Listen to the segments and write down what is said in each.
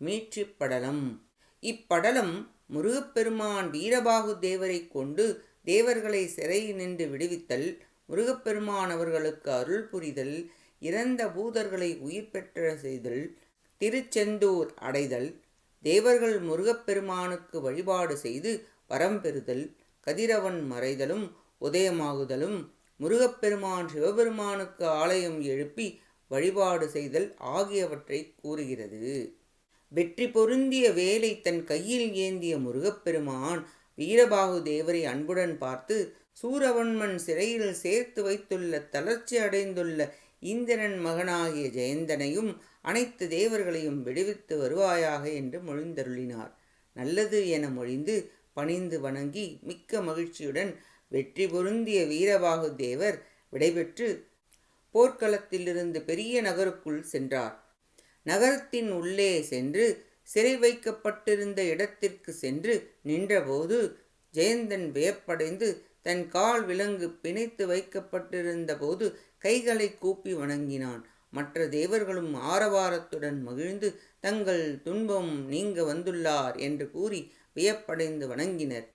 மீட்சிப் படலம் இப்படலம் முருகப்பெருமான் வீரபாகு தேவரை கொண்டு தேவர்களை சிறையில் நின்று விடுவித்தல் முருகப்பெருமான் அவர்களுக்கு அருள் புரிதல் இறந்த பூதர்களை உயிர் பெற்ற செய்தல் திருச்செந்தூர் அடைதல் தேவர்கள் முருகப்பெருமானுக்கு வழிபாடு செய்து வரம் பெறுதல் கதிரவன் மறைதலும் உதயமாகுதலும் முருகப்பெருமான் சிவபெருமானுக்கு ஆலயம் எழுப்பி வழிபாடு செய்தல் ஆகியவற்றை கூறுகிறது. வெற்றி பொருந்திய வேலை தன் கையில் ஏந்திய முருகப்பெருமான் வீரபாகு தேவரை அன்புடன் பார்த்து சூரவன்மன் சிறையில் சேர்த்து வைத்துள்ள தளர்ச்சி அடைந்துள்ள இந்திரன் மகனாகிய ஜெயந்தனையும் அனைத்து தேவர்களையும் விடுவித்து வருவாயாக என்று மொழிந்தருளினார். நல்லது என மொழிந்து பணிந்து வணங்கி மிக்க மகிழ்ச்சியுடன் வெற்றி பொருந்திய வீரபாகு தேவர் விடைபெற்று போர்க்களத்திலிருந்து பெரிய நகருக்குள் சென்றார். நகரத்தின் உள்ளே சென்று சிறை வைக்கப்பட்டிருந்த இடத்திற்கு சென்று நின்றபோது ஜெயந்தன் வியப்படைந்து தன் கால் விலங்கு பிணைத்து வைக்கப்பட்டிருந்த போது கைகளை கூப்பி வணங்கினான். மற்ற தேவர்களும் ஆரவாரத்துடன் மகிழ்ந்து தங்கள் துன்பம் நீங்க வந்துள்ளார் என்று கூறி வியப்படைந்து வணங்கினர்.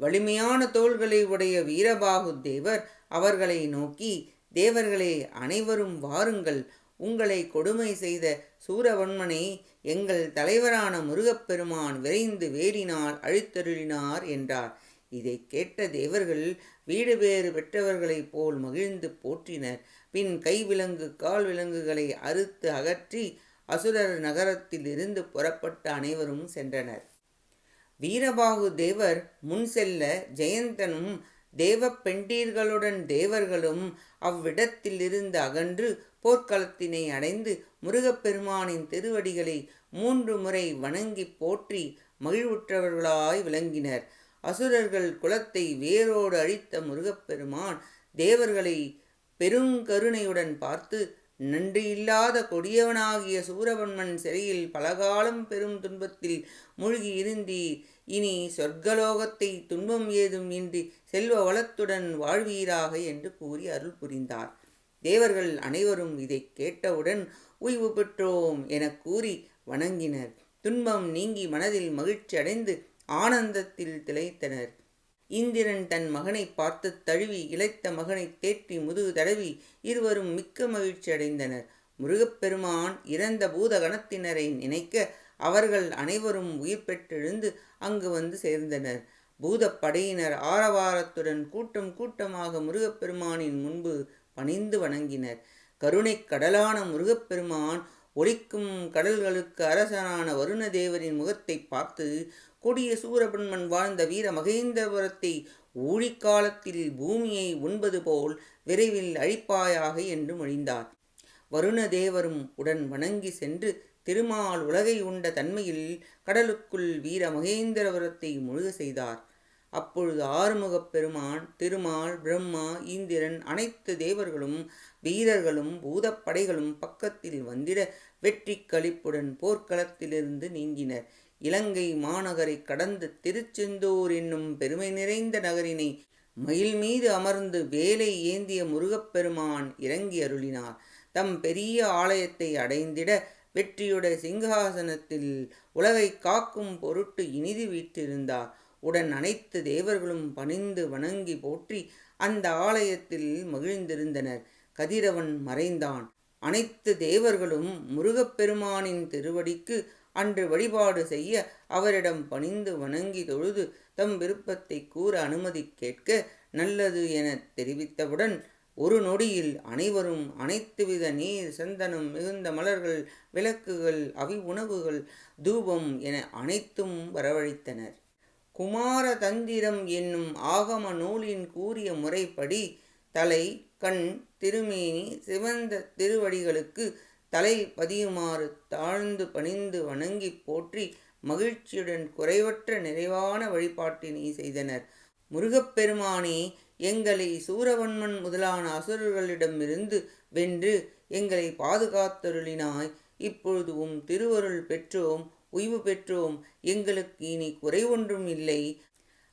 வலிமையான தோள்களை உடைய வீரபாகு தேவர் அவர்களை நோக்கி தேவர்களே அனைவரும் வாருங்கள். உங்களை கொடுமை செய்த சூரவன்மனை எங்கள் தலைவரான முருகப்பெருமான் விரைந்து வேடினால் அழித்தருளினார் என்றார். இதை கேட்ட தேவர்கள் வீடு பேறு பெற்றவர்களைப் போல் மகிழ்ந்து போற்றினர். பின் கைவிலங்கு கால் விலங்குகளை அறுத்து அகற்றி அசுரர் நகரத்தில் இருந்து புறப்பட்ட அனைவரும் சென்றனர். வீரபாகு தேவர் முன் செல்ல ஜெயந்தனும் தேவ பெண்டீர்களுடன் தேவர்களும் அவ்விடத்தில் இருந்து அகன்று போர்க்களத்தினை அடைந்து முருகப்பெருமானின் திருவடிகளை மூன்று முறை வணங்கி போற்றி மகிழ்வுற்றவர்களாய் விளங்கினர். அசுரர்கள் குலத்தை வேரோடு அழித்த முருகப்பெருமான் தேவர்களை பெருங்கருணையுடன் பார்த்து நன்றியில்லாத கொடியவனாகிய சூரவன்மன் சிறையில் பலகாலம் பெரும் துன்பத்தில் மூழ்கி இருந்தீர். இனி சொர்க்கலோகத்தை துன்பம் ஏதும் இன்றி செல்வ வளத்துடன் வாழ்வீராக என்று கூறி அருள் புரிந்தார். தேவர்கள் அனைவரும் இதை கேட்டவுடன் ஓய்வு பெற்றோம் என கூறி வணங்கினர். துன்பம் நீங்கி மனதில் மகிழ்ச்சி அடைந்து ஆனந்தத்தில் திளைத்தனர். இந்திரன் தன் மகனை பார்த்து தழுவி இழைத்த மகனை தேற்றி முதுகு தடவி இருவரும் மிக்க மகிழ்ச்சி அடைந்தனர். முருகப்பெருமான் இறந்த பூதகணத்தினரை நினைக்க அவர்கள் அனைவரும் உயிர் பெற்றெழுந்து அங்கு வந்து சேர்ந்தனர். பூதப்படையினர் ஆரவாரத்துடன் கூட்டம் கூட்டமாக முருகப்பெருமானின் முன்பு பணிந்து வணங்கினர். கருணை கடலான முருகப்பெருமான் ஒலிக்கும் கடல்களுக்கு அரசனான வருணதேவரின் முகத்தை பார்த்து கொடிய சூரபன்மன் வாழ்ந்த வீர மகேந்திரபுரத்தை ஊழிக்காலத்தில் பூமியை உண்பது போல் விரைவில் அழிப்பாயாக என்று மொழிந்தார். வருணதேவரும் உடன் வணங்கி சென்று திருமால் உலகை உண்ட தன்மையில் கடலுக்குள் வீர மகேந்திரபுரத்தை முழுக செய்தார். அப்பொழுது ஆறுமுகப் பெருமான் திருமால் பிரம்மா இந்திரன் அனைத்து தேவர்களும் வீரர்களும் பூதப்படைகளும் பக்கத்தில் வந்திட வெற்றி களிப்புடன் போர்க்களத்திலிருந்து நீங்கினர். இலங்கை மாநகரை கடந்து திருச்செந்தூர் என்னும் பெருமை நிறைந்த நகரினை மயில் மீது அமர்ந்து வேலை ஏந்திய முருகப்பெருமான் இறங்கி அருளினார். தம் பெரிய ஆலயத்தை அடைந்திட வெற்றியுடைய சிங்காசனத்தில் உலகை காக்கும் பொருட்டு இனிது வீற்றிருந்தார். உடன் அனைத்து தேவர்களும் பணிந்து வணங்கி போற்றி அந்த ஆலயத்தில் மகிழ்ந்திருந்தனர். கதிரவன் மறைந்தான். அனைத்து தேவர்களும் முருகப்பெருமானின் திருவடிக்கு அன்று வழிபாடு செய்ய அவரிடம் பணிந்து வணங்கி தொழுது தம் விருப்பத்தை கூற அனுமதி கேட்க நல்லது என தெரிவித்தவுடன் ஒரு நொடியில் அனைவரும் அனைத்துவித நீர் சந்தனம் மிகுந்த மலர்கள் விளக்குகள் அவி உணவுகள் தூபம் என அனைத்தும் வரவழைத்தனர். குமார தந்திரம் என்னும் ஆகம நூலின் கூறிய முறைப்படி தலை கண் திருமேனி சிவந்த திருவடிகளுக்கு தலை பதியுமாறு தாழ்ந்து பணிந்து வணங்கி போற்றி மகிழ்ச்சியுடன் குறைவற்ற நிறைவான வழிபாட்டினை செய்தனர். முருகப்பெருமானே எங்களை சூரவன்மன் முதலான அசுரர்களிடமிருந்து வென்று எங்களை பாதுகாத்தருளினாய். இப்பொழுது உம் திருவருள் பெற்றோம் உய்வு பெற்றோம். எங்களுக்கு இனி குறை ஒன்றும் இல்லை.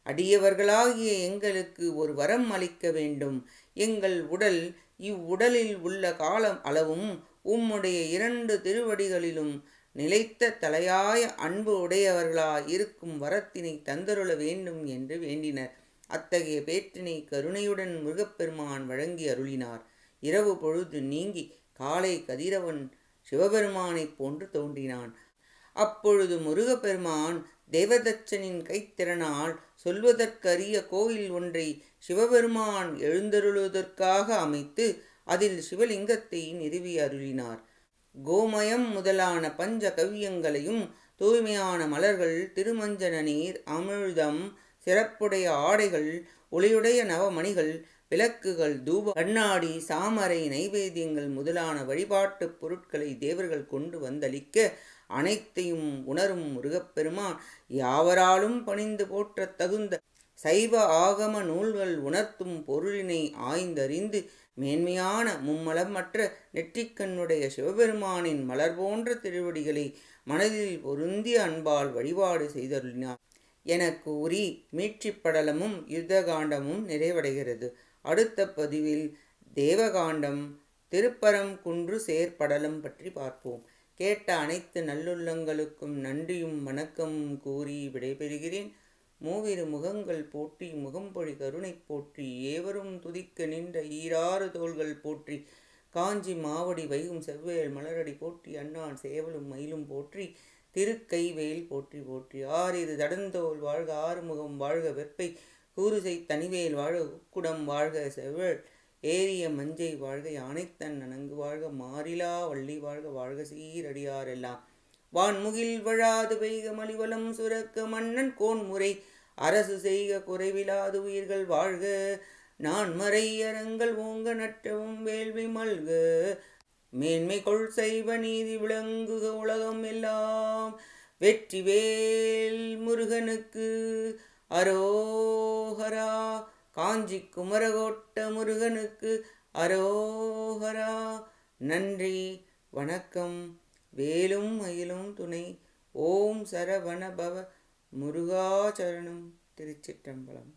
அடியவர்களாகிய எங்களுக்கு ஒரு வரம் அளிக்க வேண்டும். எங்கள் உடல் இவ்வுடலில் உள்ள காலம் அளவும் உம்முடைய இரண்டு திருவடிகளிலும் நிலைத்த தலையாய அன்பு உடையவர்களாய் இருக்கும் வரத்தினை தந்தருள வேண்டும் என்று வேண்டினர். அத்தகைய பேற்றினை கருணையுடன் முருகப்பெருமான் வழங்கி அருளினார். இரவு பொழுது நீங்கி காலை கதிரவன் சிவபெருமானைப் போன்று தோன்றினான். அப்பொழுது முருகப்பெருமான் தேவதச்சனின் கைத்திறனால் சொல்வதற்கரிய கோயில் ஒன்றை சிவபெருமான் எழுந்தருளுவதற்காக அமைத்து அதில் சிவலிங்கத்தை நிறுவி அருளினார். கோமயம் முதலான பஞ்ச கவ்யங்களையும் தூய்மையான மலர்கள் திருமஞ்சன நீர் அமிழ்தம் சிறப்புடைய ஆடைகள் ஒளியுடைய நவமணிகள் விளக்குகள் தூப கண்ணாடி சாமரை நைவேத்தியங்கள் முதலான வழிபாட்டுப் பொருட்களை தேவர்கள் கொண்டு வந்தளிக்க அனைத்தையும் உணரும் முருகப்பெருமான் யாவராலும் பணிந்து போற்றத் தகுந்த சைவ ஆகம நூல்கள் உணர்த்தும் பொருளினை ஆய்ந்தறிந்து மேன்மையான மும்மலமற்ற நெற்றிக்கண்ணுடைய சிவபெருமானின் மலர் போன்ற திருவடிகளை மனதில் பொருந்திய அன்பால் வழிபாடு செய்தருளினார். என கூறி மீட்சிப்படலமும் யுத்தகாண்டமும் நிறைவடைகிறது. அடுத்த பதிவில் தேவகாண்டம் திருப்பரம் குன்று சேர்ப்படலம் பற்றி பார்ப்போம். கேட்ட அனைத்து நல்லுள்ளங்களுக்கும் நன்றியும் வணக்கமும் கூறி விடைபெறுகிறேன். மூவிரு முகங்கள் போற்றி முகம்பொழி கருணை போற்றி ஏவரும் துதிக்க நின்ற ஈராறு தோள்கள் போற்றி காஞ்சி மாவடி வைகும் செவ்வேல் மலரடி போற்றி அண்ணான் சேவலும் மயிலும் போற்றி திருக்கைவேல் போற்றி போற்றி. ஆறிரு தடந்தோல் வாழ்க ஆறுமுகம் வாழ்க வெப்பை கூறுசை தனிவேல் வாழ்க உக்குடம் வாழ்க செவள் ஏரிய மஞ்சை வாழ்க யானைத்தன் நனங்கு வாழ்க மாறிலா வள்ளி வாழ்க வாழ்க சீரடியாரெல்லாம் வான்முகில் வழாது பெய்க மலிவலம் சுரக்க மன்னன் கோன்முறை அரசு செய்க குறைவிலாது உயிர்கள் வாழ்க நான் மறை அரங்கள் ஓங்க நற்றவும் வேள்வி மல்க மேன்மை கொள் செய்வ நீதி விளங்குக உலகம் எல்லாம். வெற்றி வேல் முருகனுக்கு அரோஹரா காஞ்சி குமரகோட்ட முருகனுக்கு அரோஹரா நன்றி வணக்கம். வேலும் மயிலும் துணை. ஓம் சரவணபவ முருகாச்சரணம் திருச்சிற்றம்பலம்.